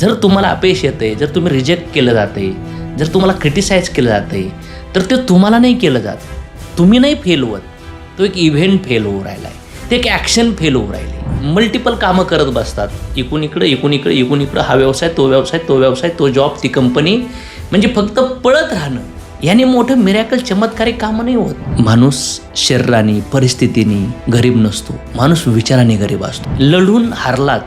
जर तुम्हाला अपयश येते जर तुम्ही रिजेक्ट केलं जाते जर तुम्हाला क्रिटिसाइज केलं जाते तर ते तुम्हाला नाही केलं जात. तुम्ही नाही फेल होत. तो एक इव्हेंट फेल होऊ राहिला आहे ते एक ॲक्शन फेल होऊ राहिले. मल्टिपल कामं करत बसतात. इकून इकडं इकून इकडं इकून इकडं. हा व्यवसाय तो व्यवसाय तो व्यवसाय तो जॉब ती कंपनी म्हणजे फक्त पळत राहणं. याने मोठं मिरॅकल चमत्कारिक कामं नाही होत. माणूस शरीराने परिस्थितीने गरीब नसतो. माणूस विचाराने गरीब असतो. लढून हारलात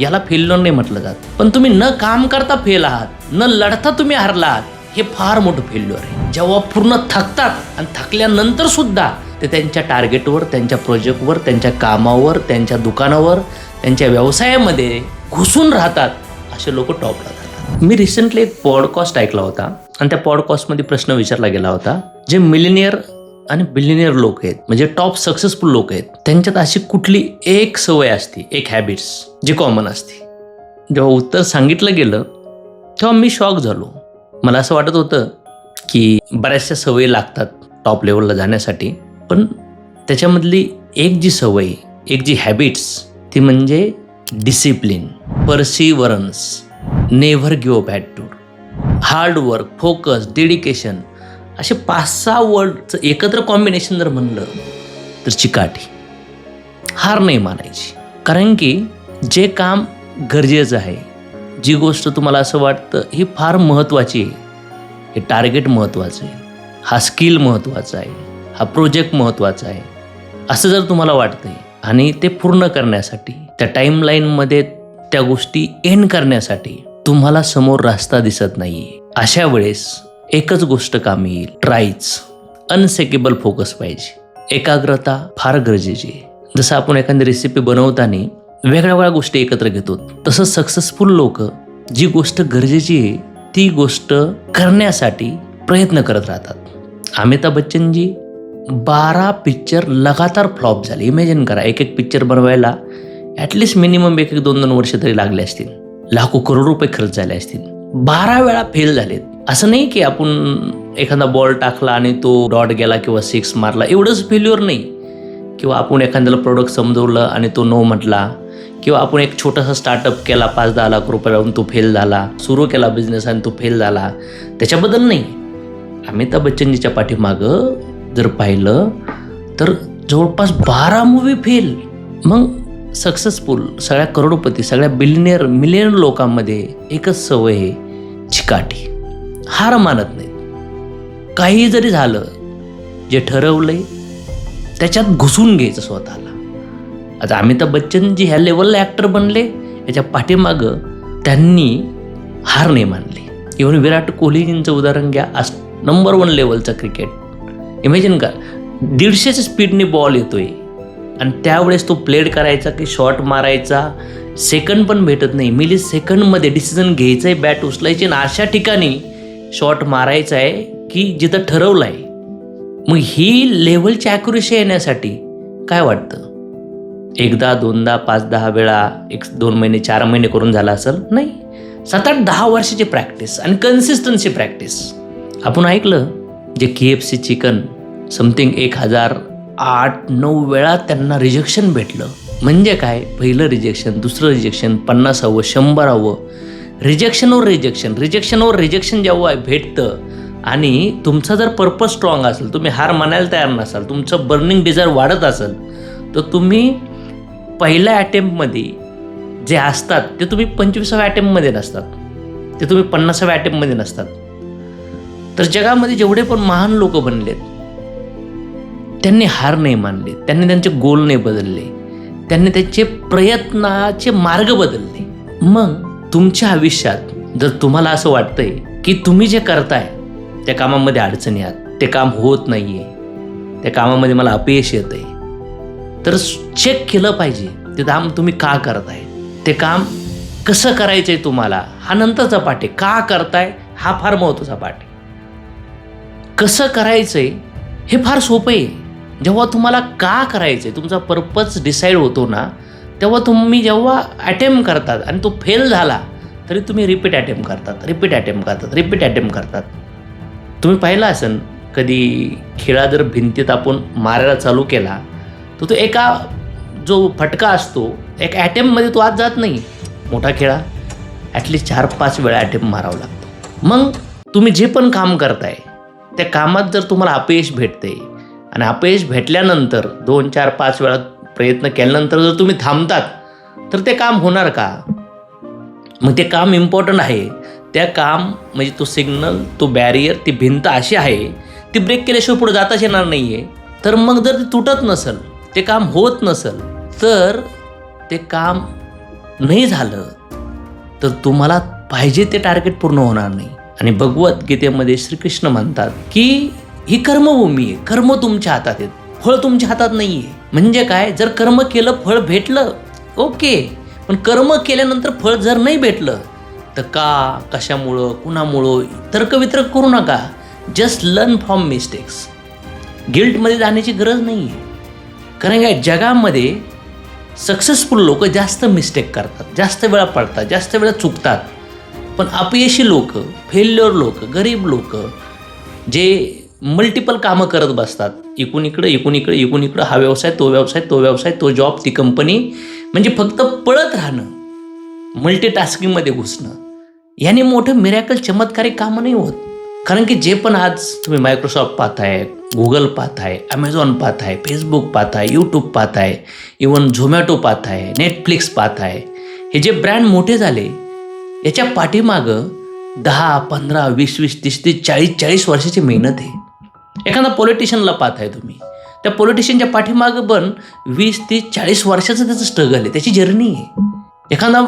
याला फेल्युअर नाही म्हटलं जात. पण तुम्ही न काम करता फेल आहात न लढता तुम्ही हरला आहात हे फार मोठं फेल्युअर आहे. जेव्हा पूर्ण थकतात आणि थकल्यानंतर सुद्धा ते त्यांच्या टार्गेटवर त्यांच्या प्रोजेक्टवर त्यांच्या कामावर त्यांच्या दुकानावर त्यांच्या व्यवसायामध्ये घुसून राहतात असे लोक टॉपला जातात. मी रिसेंटली एक पॉडकास्ट ऐकला होता आणि त्या पॉडकास्टमध्ये प्रश्न विचारला गेला होता जे मिलिनियर आणि बिलिनियर लोक आहेत. म्हणजे टॉप सक्सेसफुल लोक आहेत. त्यांच्यात अशी कुठली एक सवय असते एक हॅबिट्स जी कॉमन असते. जेव्हा उत्तर सांगितलं गेलं तेव्हा मी शॉक झालो. मला असं वाटत होतं की बऱ्याचशा सवयी लागतात टॉप लेवलला जाण्यासाठी पण त्याच्यामधली एक जी सवय एक जी हॅबिट्स ती म्हणजे discipline perseverance never give up attitude hard work focus dedication असे पाच सहा वर्डचं एकत्र कॉम्बिनेशन जर म्हणलं तर चिकाटी. हार नाही मानायची. कारण की जे काम गरजेचं आहे जी गोष्ट तुम्हाला असं वाटतं ही फार महत्त्वाची आहे. हे टार्गेट महत्त्वाचं आहे. हा स्किल महत्त्वाचा आहे. हा प्रोजेक्ट महत्त्वाचा आहे. असं जर तुम्हाला वाटतंय आणि ते पूर्ण करण्यासाठी त्या टाईमलाईनमध्ये त्या गोष्टी एंड करण्यासाठी तुम्हाला समोर रास्ता दिसत नाही अशा वेळेस एकच गोष्ट कामी येईल. ट्राईच अनसेकेबल फोकस पाहिजे. एकाग्रता फार गरजेची आहे. जसं आपण एखादी रेसिपी बनवताना वेगळ्या वेगळ्या गोष्टी एकत्र घेतो तसं सक्सेसफुल लोक जी गोष्ट गरजेची आहे ती गोष्ट करण्यासाठी प्रयत्न करत राहतात. अमिताभ बच्चनजी बारा पिक्चर लगातार फ्लॉप झाले. इमॅजिन करा एक एक पिक्चर बनवायला ॲटलिस्ट मिनिमम एक एक दोन दोन वर्ष तरी लागले असतील. लाखो करोड रुपये खर्च झाले असतील. बारा वेळा फेल झालेत. असं नाही की आपण एखादा बॉल टाकला आणि तो डॉट गेला किंवा सिक्स मारला. एवढंच फेल्युअर नाही. किंवा आपण एखाद्याला प्रोडक्ट समजवलं आणि तो नो म्हटला. किंवा आपण एक छोटासा स्टार्टअप केला पाच दहा लाख रुपये लावून तो फेल झाला. सुरू केला बिझनेस आणि तो फेल झाला. त्याच्याबद्दल नाही. अमिताभ बच्चनजीच्या पाठीमागं जर पाहिलं तर जवळपास बारा मूवी फेल मग सक्सेसफुल सगळ्या करोडपती सगळ्या बिलिनियर मिलियन लोकांमध्ये एकच सवय आहे चिकाटी. हार मानत नाहीत. काही जरी झालं जे ठरवलंय त्याच्यात घुसून घ्यायचं स्वतःला. आता अमिताभ बच्चन जी ह्या लेवलला ॲक्टर बनले याच्या पाठीमागं त्यांनी हार नाही मानली. इव्हन विराट कोहलीजींचं उदाहरण घ्या आज नंबर वन लेवलचं क्रिकेट इमॅजिन का दीडशेच्या स्पीडने बॉल येतोय. आणि त्यावेळेस तो प्लेड करायचा की शॉट मारायचा सेकंड पण भेटत नाही. मिली सेकंडमध्ये डिसिजन घ्यायचं आहे बॅट उचलायची आणि अशा ठिकाणी शॉट मारायचा आहे की जिथं ठरवलं आहे मग ही लेवलची ॲक्युरेसी येण्यासाठी काय वाटतं? एकदा दोनदा पाच दहा वेळा एक दोन महिने चार महिने करून झाला असेल? नाही. सात आठ दहा वर्षाची प्रॅक्टिस आणि कन्सिस्टन्सी प्रॅक्टिस आपण ऐकलं जे K F C chicken something एक हजार आठ नऊ वेळा त्यांना रिजेक्शन भेटलं. म्हणजे काय? पहिलं रिजेक्शन दुसरं रिजेक्शन पन्नासावं शंभरावं. रिजेक्शनवर रिजेक्शन रिजेक्शनवर रिजेक्शन जेव्हा भेटतं आणि तुमचा जर पर्पज स्ट्रॉंग असेल तुम्ही हार मानायला तयार नसाल तुमचं बर्निंग डिझायर वाढत असेल तर तुम्ही पहिल्या अटेम्प्टमध्ये जे असतात ते तुम्ही पंचवीसाव्या अटेम्प्टमध्ये नसतात. ते तुम्ही पन्नासाव्या अटेम्प्टमध्ये नसतात. तर जगामध्ये जेवढे पण महान लोक बनलेत त्यांनी हार नाही मानले त्यांनी त्यांचे गोल नाही बदलले त्यांनी त्यांचे प्रयत्नाचे मार्ग बदलले. मग तुमच्या आयुष्यात जर तुम्हाला असं वाटतंय की तुम्ही जे करताय त्या कामामध्ये अडचणी आहात ते काम होत नाहीये त्या कामामध्ये मला अपयश येत आहे तर चेक केलं पाहिजे ते काम तुम्ही का करताय? ते काम कसं करायचंय तुम्हाला? हा नंतरचा पाठ आहे. का करताय? हा फार महत्त्वाचा पाठ आहे. कसं करायचंय? हे फार सोपं आहे. जेव्हा तुम्हाला का करायचं आहे तुमचा पर्पज डिसाईड होतो ना तेव्हा तुम्ही जेव्हा अटेम्प्ट करतात आणि तो फेल झाला तरी तुम्ही रिपीट अटेम्प्ट करतात रिपीट अटेम्प करतात रिपीट अटेम्प्ट करतात. तुम्ही पाहिलं असेल कधी खेळा जर भिंतीत आपण मारायला चालू केला तर तो एका जो फटका असतो एक ॲटेम्पमध्ये तो आत जात नाही. मोठा खेळा ॲटलिस्ट चार पाच वेळा अटेम्प्ट मारावं लागतो. मग तुम्ही जे पण काम करताय त्या कामात जर तुम्हाला अपयश भेटते आणि अपयश भेटल्यानंतर दोन चार पाच वेळा प्रयत्न केल्यानंतर जर तुम्ही थांबतात तर ते काम होणार का? मग ते काम इम्पॉर्टंट आहे. त्या काम म्हणजे तो सिग्नल तो बॅरियर ती भिंत अशी आहे ती ब्रेक केल्याशिवाय पुढे जाताच येणार नाही आहे तर मग जर ते तुटत नसेल ते काम होत नसेल तर ते काम नाही झालं तर तुम्हाला पाहिजे ते टार्गेट पूर्ण होणार नाही. आणि भगवद्गीतेमध्ये श्रीकृष्ण म्हणतात की ही कर्मभूमी आहे. कर्म तुमच्या हातात आहेत. फळ तुमच्या हातात नाही आहे म्हणजे काय? जर कर्म केलं फळ भेटलं ओके. पण कर्म केल्यानंतर फळ जर नाही भेटलं तर का कशामुळं कुणामुळं? तर्कवितर्क करू नका. जस्ट लर्न फ्रॉम मिस्टेक्स गिल्टमध्ये जाण्याची गरज नाही आहे कारण काय? जगामध्ये सक्सेसफुल लोक जास्त मिस्टेक करतात. जास्त वेळा पडतात जास्त वेळा चुकतात. पण अपयशी लोक फेल्युअर लोक गरीब लोक जे मल्टिपल कामं करत बसतात इकून इकडं इकून इकडं इकून इकडं. हा व्यवसाय तो व्यवसाय तो व्यवसाय तो जॉब ती कंपनी म्हणजे फक्त पळत राहणं मल्टीटास्किंगमध्ये घुसणं याने मोठं मिरॅकल चमत्कारिक कामं नाही होत. कारण की जे पण आज तुम्ही मायक्रोसॉफ्ट पाहताय गुगल पाहताय अमेझॉन पाहताय फेसबुक पाहताय यूट्यूब पाहताय इवन झोमॅटो पाहताय नेटफ्लिक्स पाहताय हे जे ब्रँड मोठे झाले याच्या पाठीमागं दहा पंधरा वीस वीस तीस तीस चाळीस चाळीस वर्षाची मेहनत आहे. एखादा पॉलिटिशियनला पाहताय तुम्ही. त्या पॉलिटिशियनच्या पाठीमागं पण वीस तीस चाळीस वर्षाचं त्याचं स्ट्रगल आहे. त्याची जर्नी आहे. एखादा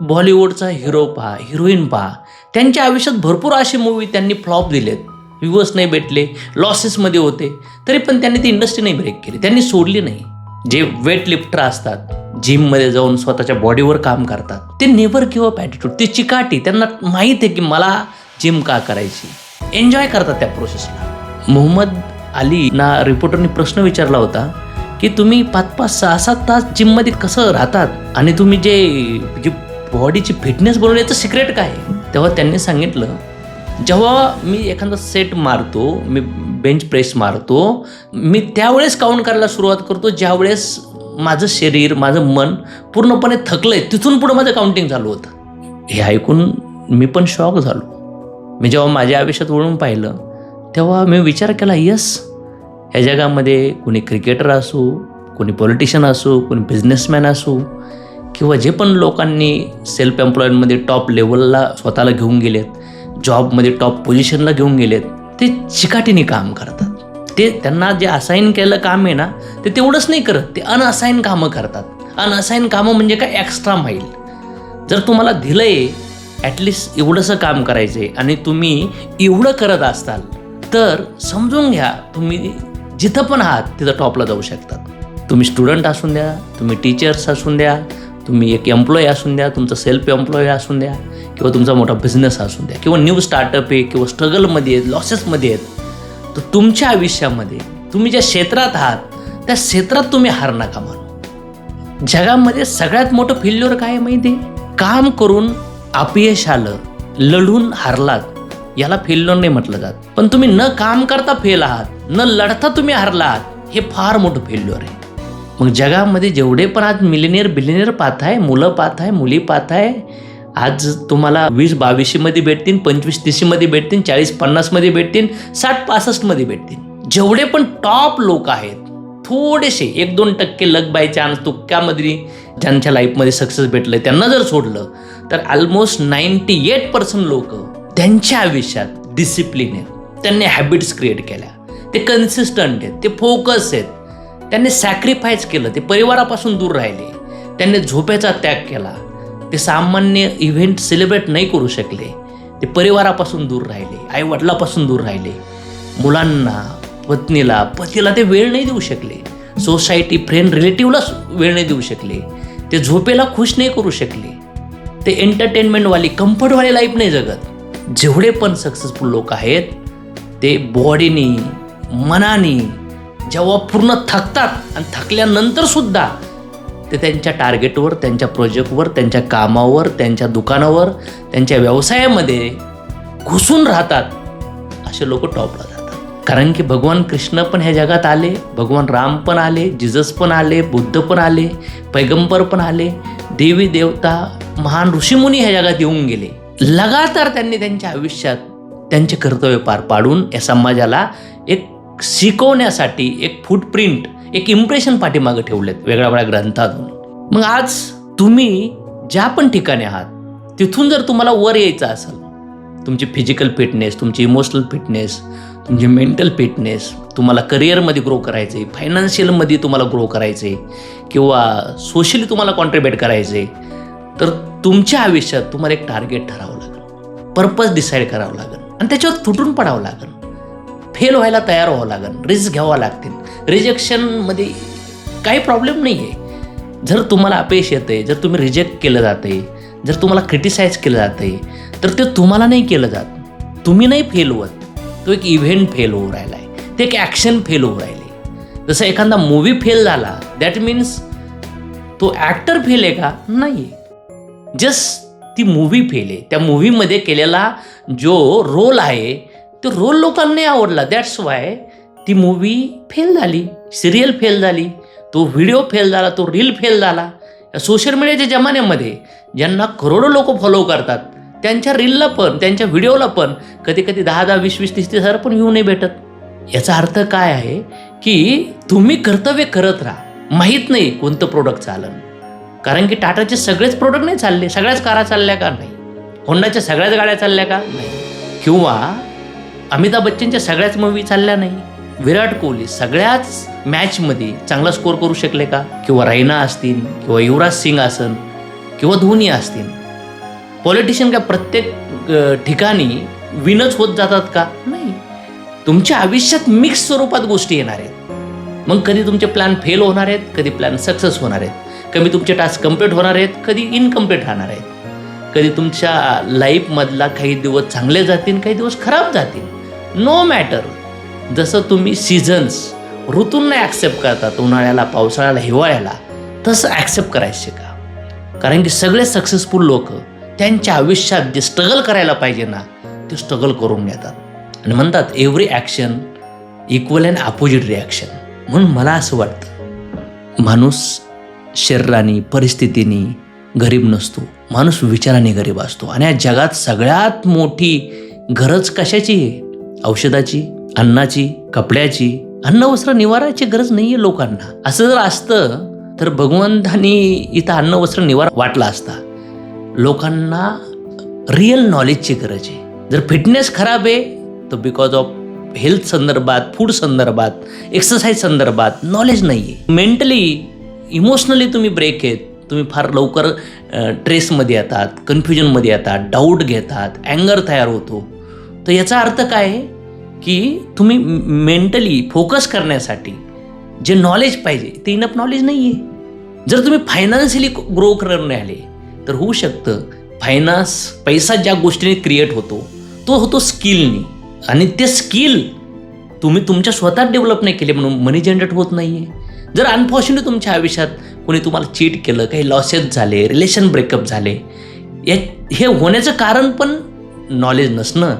बॉलिवूडचा हिरो पहा हिरोईन पहा त्यांच्या आयुष्यात भरपूर असे मूवी त्यांनी फ्लॉप दिलेत. व्ह्यूवर्स नाही भेटले लॉसेसमध्ये होते. तरी पण त्यांनी ती इंडस्ट्री नाही ब्रेक केली. त्यांनी सोडली नाही. जे वेट लिफ्टर असतात जिममध्ये जाऊन स्वतःच्या बॉडीवर काम करतात ते नेवर किंवा अप ॲटिट्यूड ते चिकाटी. त्यांना माहीत आहे की मला जिम का करायची? एन्जॉय करतात त्या प्रोसेसला मोहम्मद अली ना रिपोर्टरने प्रश्न विचारला होता की तुम्ही पाच पाच सहा सात तास जिममध्ये कसं राहतात? आणि तुम्ही जे जी बॉडीची फिटनेस बनवण्याचं सिक्रेट काय आहे? तेव्हा त्यांनी सांगितलं जेव्हा मी एखादा सेट मारतो मी बेंच प्रेस मारतो मी त्यावेळेस काउंट करायला सुरुवात करतो ज्यावेळेस माझं शरीर माझं मन पूर्णपणे थकलंय तिथून पुढं माझं काउंटिंग चालू होतं. हे ऐकून मी पण शॉक झालो. मी जेव्हा माझ्या आयुष्यात वळून पाहिलं तेव्हा मी विचार केला यस ह्या जगामध्ये कोणी क्रिकेटर असो कोणी पॉलिटिशियन असू कोणी बिझनेसमॅन असू किंवा जे पण लोकांनी सेल्फ एम्प्लॉयमध्ये टॉप लेवलला स्वतःला घेऊन गेलेत जॉबमध्ये टॉप पोझिशनला घेऊन गेलेत ते चिकाटीने काम करतात. ते त्यांना जे असाईन केलेलं काम आहे ना ते तेवढंच नाही करत ते अनअसाईन कामं करतात. अनअसाईन कामं म्हणजे काय? एक्स्ट्रा माईल जर तुम्हाला दिलं आहे ॲटलिस्ट एवढंसं काम करायचं आहे आणि तुम्ही एवढं करत असताल तर समजून घ्या तुम्ही जिथं पण आहात तिथं टॉपला जाऊ शकतात तुम्ही स्टुडंट असून द्या तुम्ही टीचर्स असून द्या तुम्ही एक एम्प्लॉई असून द्या तुमचं सेल्फ एम्प्लॉई असून द्या किंवा तुमचा मोठा बिझनेस असून द्या किंवा न्यू स्टार्टअप आहे किंवा स्ट्रगलमध्ये आहेत लॉसेसमध्ये आहेत तर तुमच्या आयुष्यामध्ये तुम्ही ज्या क्षेत्रात आहात त्या क्षेत्रात तुम्ही हार नका मानू जगामध्ये सगळ्यात मोठं फेल्युअर काय आहे माहिती आहे? काम करून अपयश आलं लढून हारलात याला फेल्युअर नाही म्हटलं जात. पण तुम्ही न काम करता फेल आहात न लढता तुम्ही हारला आहात हे फार मोठं फेल्युअर आहे. मग जगामध्ये जेवढे पण आज मिलिनियर बिलिनियर पाहताय मुलं पाहताय मुली पाहताय आज तुम्हाला वीस बावीसशेमध्ये भेटतील पंचवीस तीसशेमध्ये भेटतील चाळीस पन्नासमध्ये भेटतील साठ पासष्टमध्ये भेटतील. जेवढे पण टॉप लोक आहेत थोडेसे एक दोन टक्के लक बाय चान्स तुक्क्यामध्ये ज्यांच्या लाईफमध्ये सक्सेस भेटलं त्यांना जर सोडलं तर ऑलमोस्ट नाईन्टी एट पर्सेंट लोक त्यांच्या आयुष्यात डिसिप्लिन आहेत त्यांनी हॅबिट्स क्रिएट केल्या. ते कन्सिस्टंट आहेत ते फोकस आहेत. त्यांनी सॅक्रिफाईस केलं ते परिवारापासून दूर राहिले. त्यांनी झोपेचा त्याग केला. ते सामान्य इव्हेंट सेलिब्रेट नाही करू शकले. ते परिवारापासून दूर राहिले आई वडिलापासून दूर राहिले. मुलांना पत्नीला पतीला ते वेळ नाही देऊ शकले. सोसायटी फ्रेंड रिलेटिव्हला वेळ नाही देऊ शकले. ते झोपेला खुश नाही करू शकले. ते एंटरटेनमेंटवाली कम्फर्टवाली लाईफ नाही जगत. जेवढे पण सक्सेसफुल लोक आहेत ते बॉडीनी मनाने जेव्हा पूर्ण थकतात आणि थकल्यानंतरसुद्धा ते त्यांच्या टार्गेटवर त्यांच्या प्रोजेक्टवर त्यांच्या कामावर त्यांच्या दुकानावर त्यांच्या व्यवसायामध्ये घुसून राहतात. असे लोक टॉपला जातात. कारण की भगवान कृष्ण पण ह्या जगात आले भगवान राम पण आले जिजस पण आले बुद्ध पण आले पैगंबर पण आले देवी देवता महान ऋषीमुनी ह्या जगात येऊन गेले. लगातार त्यांनी त्यांच्या आयुष्यात त्यांचे कर्तव्य पार पाडून या समाजाला एक शिकवण्यासाठी एक फुटप्रिंट एक इम्प्रेशन पाठीमागे ठेवलेत वेगळ्या वेगळ्या ग्रंथातून. मग आज तुम्ही ज्या पण ठिकाणी आहात तिथून जर तुम्हाला वर यायचं असेल तुमची फिजिकल फिटनेस तुमची इमोशनल फिटनेस तुमची मेंटल फिटनेस तुम्हाला करिअरमध्ये ग्रो करायचे फायनान्शियलमध्ये तुम्हाला ग्रो करायचे किंवा सोशली तुम्हाला कॉन्ट्रीब्युट करायचे आहे तर तुमच्या आयुष्यात तुम्हाला एक टार्गेट ठरावं लागेल. पर्पज डिसाईड करावं लागेल. आणि त्याच्यावर तुटून पडावं लागेल. फेल व्हायला तयार व्हावं लागेल. रिस्क घ्यावं लागतील. रिजेक्शनमध्ये काही प्रॉब्लेम नाही आहे जर तुम्हाला अपयश येते जर तुम्ही रिजेक्ट केलं जाते जर तुम्हाला क्रिटिसाइज केलं जाते तर ते तुम्हाला नाही केलं जात. तुम्ही नाही फेल होत. तो एक इव्हेंट फेल होऊ राहिला आहे ते एक ॲक्शन फेल होऊ राहिले. जसं एखादा मूवी फेल झाला दॅट मीन्स तो ॲक्टर फेल आहे का? नाही जस्ट ती मूवी फेल आहे. त्या मूवीमध्ये केलेला जो रोल आहे तो रोल लोकांना नाही आवडला. दॅट्स वाय ती मूवी फेल झाली. सिरियल फेल झाली. तो व्हिडिओ फेल झाला तो रील फेल झाला. या सोशल मीडियाच्या जमान्यामध्ये ज्यांना करोडो लोक फॉलो करतात त्यांच्या रीलला पण त्यांच्या व्हिडिओला पण कधी कधी दहा दहा वीस वीस तीस तीस हजार पण व्ह्यू नाही भेटत. याचा अर्थ काय आहे की तुम्ही कर्तव्य करत राहा. माहीत नाही कोणतं प्रोडक्ट चालन. कारण की टाटाचे सगळेच प्रोडक्ट नाही चालले. सगळ्याच कारा चालल्या का? नाही. होंडाच्या सगळ्याच गाड्या चालल्या का? नाही. किंवा अमिताभ बच्चनच्या सगळ्याच मूवी चालल्या नाही. विराट कोहली सगळ्याच मॅचमध्ये चांगला स्कोर करू शकले का? किंवा रैना असतील किंवा युवराज सिंग असन किंवा धोनी असतील. पॉलिटिशियन का प्रत्येक ठिकाणी विनच होत जातात का? नाही. तुमच्या आयुष्यात मिक्स स्वरूपात गोष्टी येणार आहेत. मग कधी तुमचे प्लॅन फेल होणार आहेत कधी प्लॅन सक्सेस होणार आहेत. कमी तुमचे टास्क कंप्लीट होणार आहेत कधी इनकम्प्लीट राहणार आहेत. कधी तुमच्या लाईफमधला काही दिवस चांगले जातील काही दिवस खराब जातील. नो मॅटर जसं तुम्ही सीझन्स ऋतूंना ॲक्सेप्ट करतात उन्हाळ्याला पावसाळ्याला हिवाळ्याला तसं ॲक्सेप्ट करायचं शिका. कारण की सगळे सक्सेसफुल लोक त्यांच्या आयुष्यात जे स्ट्रगल करायला पाहिजे ना ते स्ट्रगल करून घेतात. आणि म्हणतात every action equal and opposite reaction म्हणून मला असं वाटतं माणूस शरीराने परिस्थितीने गरीब नसतो. माणूस विचाराने गरीब असतो. आणि या जगात सगळ्यात मोठी गरज कशाची आहे? औषधाची अन्नाची कपड्याची? अन्न वस्त्र निवाराची गरज नाही आहे लोकांना. असं जर असतं तर भगवंतानी इथं अन्न वस्त्र निवारा वाटला असता. लोकांना रिअल नॉलेजची गरज आहे. जर फिटनेस खराब आहे तर बिकॉज ऑफ हेल्थ संदर्भात फूड संदर्भात एक्सरसाइज संदर्भात नॉलेज नाही आहे मेंटली इमोशनली तुम्ही ब्रेक आहेत तुम्ही फार लवकर ट्रेसमध्ये येतात कन्फ्युजनमध्ये येतात डाऊट घेतात अँगर तयार होतो. तर याचा अर्थ काय आहे? की तुम्ही मेंटली फोकस करण्यासाठी जे नॉलेज पाहिजे ते इनफ नॉलेज नाही आहे जर तुम्ही फायनान्शियली ग्रो करणे आले तर होऊ शकतं फायनान्स पैसा ज्या गोष्टीने क्रिएट होतो तो होतो स्किलनी आणि ते स्किल तुम्ही तुमच्या स्वतः डेव्हलप नाही केले म्हणून मनी जनरेट होत नाही आहे जर अनफॉर्च्युनेट तुमच्या आयुष्यात कोणी तुम्हाला चीट केलं काही लॉसेस झाले रिलेशन ब्रेकअप झाले या हे होण्याचं कारण पण नॉलेज नसणं.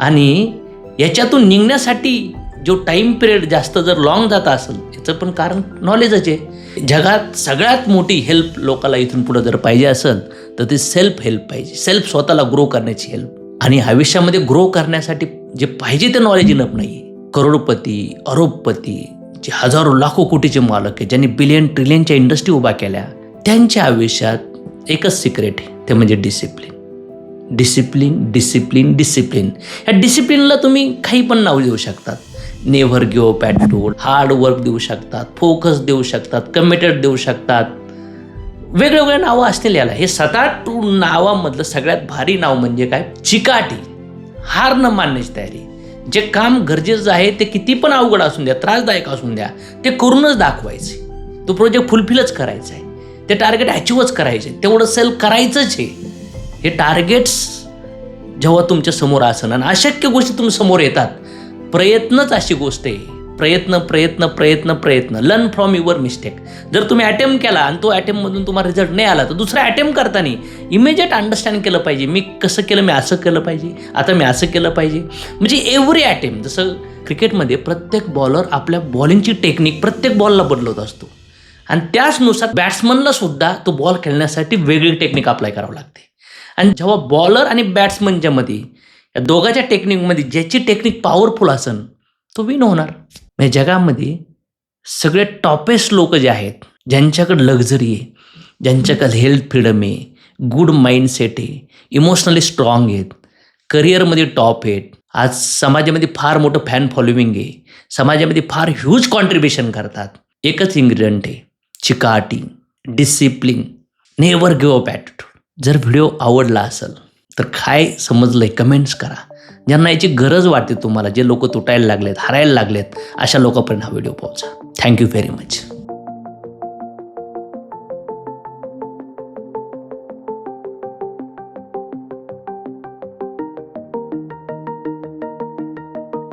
आणि याच्यातून निघण्यासाठी जो टाईम पिरियड जास्त जर लॉंग जात असेल याचं पण कारण नॉलेजच आहे. जगात सगळ्यात मोठी हेल्प लोकाला इथून पुढं जर पाहिजे असेल तर ती सेल्फ हेल्प पाहिजे. सेल्फ स्वतःला ग्रो करण्याची हेल्प आणि आयुष्यामध्ये ग्रो करण्यासाठी जे पाहिजे ते नॉलेज इनप नाही करोडपती अरोपपती जे हजारो लाखो कोटीचे मालक आहे ज्यांनी बिलियन ट्रिलियनच्या इंडस्ट्री उभा केल्या त्यांच्या आयुष्यात एकच सिक्रेट आहे ते म्हणजे डिसिप्लिन डिसिप्लिन डिसिप्लिन डिसिप्लिन ह्या डिसिप्लिनला तुम्ही काही पण नाव देऊ शकतात. Never give attitude hard work देऊ शकतात फोकस देऊ शकतात कमिटेड देऊ शकतात. वेगवेगळ्या नावं असतील याला. हे सात आठ नावामधलं सगळ्यात भारी नाव म्हणजे काय? चिकाटी. हार न मानण्याची तयारी. जे काम गरजेचं आहे ते किती पण अवघड असून द्या त्रासदायक असून द्या ते करूनच दाखवायचे. तो प्रोजेक्ट फुलफिलच करायचा आहे. ते टार्गेट अचीवच करायचे तेवढं सेल करायचंच आहे. हे टार्गेट्स जेव्हा तुमच्यासमोर असन आणि अशक्य गोष्टी तुमच्यासमोर येतात प्रयत्नच अशी गोष्ट आहे. प्रयत्न प्रयत्न प्रयत्न प्रयत्न. लर्न फ्रॉम युअर मिस्टेक जर तुम्ही अटेम्प्ट केला आणि तो अटेम्प्टमधून तुम्हाला रिझल्ट नाही आला तर दुसरा अटेम्प्ट करताना इमिजिएट अंडरस्टँड केलं पाहिजे. मी कसं केलं मी असं केलं पाहिजे. आता मी असं केलं पाहिजे. म्हणजे एव्हरी अटेम्प्ट जसं क्रिकेटमध्ये प्रत्येक बॉलर आपल्या बॉलिंगची टेक्निक प्रत्येक बॉलला बदलत असतो. आणि त्याचनुसार बॅट्समनला सुद्धा तो बॉल खेळण्यासाठी वेगळी टेक्निक अप्लाय करावं लागते. आणि जेव्हा बॉलर आणि बॅट्समनच्या मध्ये या दोघाच्या टेक्निकमध्ये ज्याची टेक्निक पॉवरफुल असेल तो विन होणार. म्हणजे जगामध्ये सगळे टॉपेस्ट लोक जे आहेत ज्यांच्याकडे लक्झरी आहे ज्यांच्याकडे हेल्थ फ्रीडम आहे गुड माइंडसेट आहे इमोशनली स्ट्रॉंग आहेत करिअरमध्ये टॉप आहेत आज समाजामध्ये फार मोठं फॅन फॉलोविंग आहे समाजामध्ये फार ह्यूज कॉन्ट्रीब्युशन करतात. एकच इन्ग्रेडियंट आहे चिकाटी discipline never give up attitude जर व्हिडिओ आवडला असेल तर काय समजलं आहे कमेंट्स करा. ज्यांना याची गरज वाटते तुम्हाला जे लोक तुटायला लागलेत हरायला लागलेत अशा लोकांपर्यंत हा व्हिडिओ पोहोचा. Thank you very much